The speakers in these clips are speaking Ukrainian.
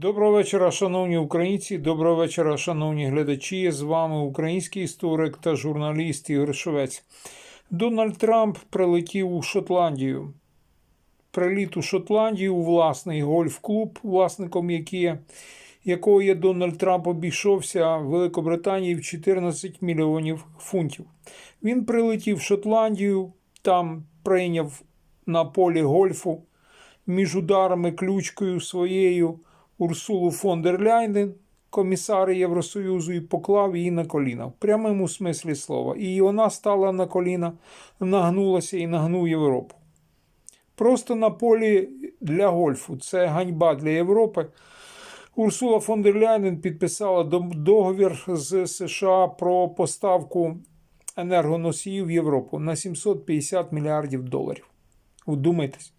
Доброго вечора, шановні українці. Доброго вечора, шановні глядачі. З вами український історик та журналіст Ігор Швець. Дональд Трамп прилетів у Шотландію. Приліт у Шотландію у власний гольф-клуб, власником якого є Дональд Трамп, обійшовся в Великобританії в 14 мільйонів фунтів. Він прилетів в Шотландію, там прийняв на полі гольфу між ударами ключкою своєю Урсулу фон дер Ляйнен, комісара Євросоюзу, і поклав її на коліна в прямому смислі слова. І вона стала на коліна, нагнулася і нагнув Європу. Просто на полі для гольфу. Це ганьба для Європи. Урсула фон дер Ляйнен підписала договір з США про поставку енергоносіїв в Європу на 750 мільярдів доларів. Вдумайтесь.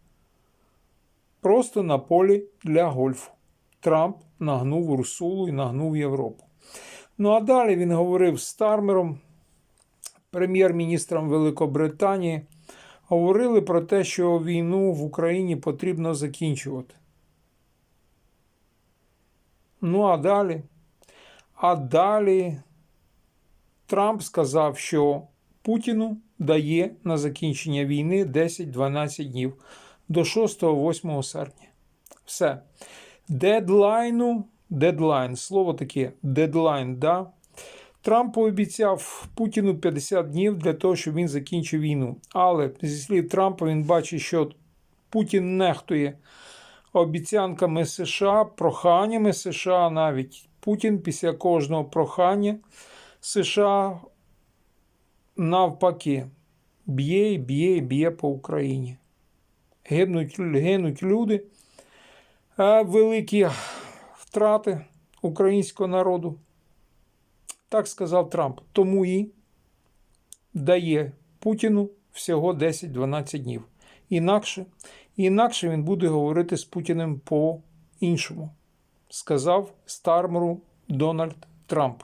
Просто на полі для гольфу. Трамп нагнув Урсулу і нагнув Європу. Ну а далі він говорив з Стармером, прем'єр-міністром Великобританії. Говорили про те, що війну в Україні потрібно закінчувати. Ну а далі. А далі Трамп сказав, що Путіну дає на закінчення війни 10-12 днів до 6-8 серпня. Все. Дедлайну, дедлайн, слово таке, дедлайн, да. Трамп пообіцяв Путіну 50 днів для того, щоб він закінчив війну. Але зі слів Трампа він бачить, що Путін нехтує обіцянками США, проханнями США навіть. Путін після кожного прохання США навпаки б'є, б'є, б'є по Україні. Гинуть, гинуть люди, великі втрати українського народу. Так сказав Трамп. Тому і дає Путіну всього 10-12 днів. Інакше, інакше він буде говорити з Путіним по-іншому, сказав Стармеру Дональд Трамп.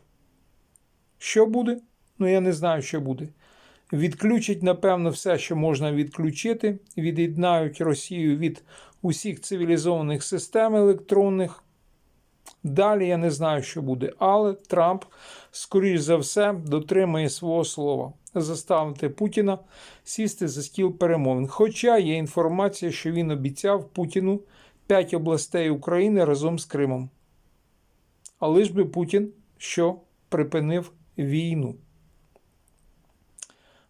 Що буде? Ну, я не знаю, що буде. Відключать, напевно, все, що можна відключити, від'єднають Росію від усіх цивілізованих систем електронних. Далі я не знаю, що буде, але Трамп, скоріш за все, дотримує свого слова заставити Путіна сісти за стіл перемовин. Хоча є інформація, що він обіцяв Путіну 5 областей України разом з Кримом. Але ж би Путін що припинив війну.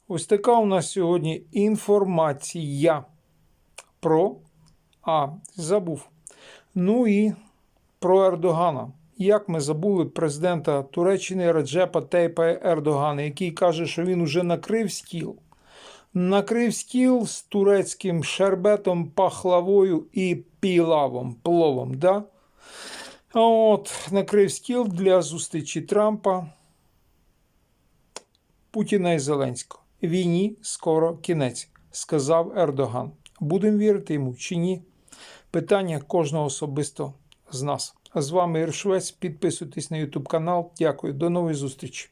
Ось така у нас сьогодні інформація про А, забув. Ну і про Ердогана. Як ми забули президента Туреччини Реджепа Тейпа Ердогана, який каже, що він уже накрив стіл. Накрив стіл з турецьким шербетом, пахлавою і пілавом, пловом. Да? От, накрив стіл для зустрічі Трампа, Путіна і Зеленського. Війні скоро кінець, сказав Ердоган. Будемо вірити йому чи ні? Питання кожного особисто з нас. З вами Іршвець. Підписуйтесь на YouTube канал. Дякую. До нової зустрічі.